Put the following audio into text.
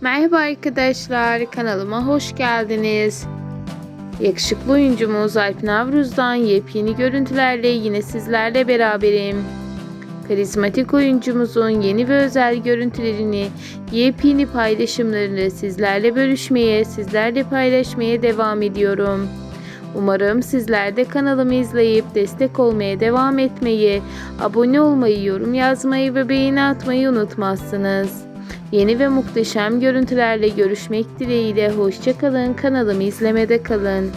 Merhaba arkadaşlar, kanalıma hoş geldiniz. Yakışıklı oyuncumuz Alp Navruz'dan yepyeni görüntülerle yine sizlerle beraberim. Karizmatik oyuncumuzun yeni ve özel görüntülerini, yepyeni paylaşımlarını sizlerle bölüşmeye, sizlerle paylaşmaya devam ediyorum. Umarım sizler de kanalımı izleyip destek olmaya devam etmeyi, abone olmayı, yorum yazmayı ve beğeni atmayı unutmazsınız. Yeni ve muhteşem görüntülerle görüşmek dileğiyle hoşçakalın kanalımı izlemede kalın.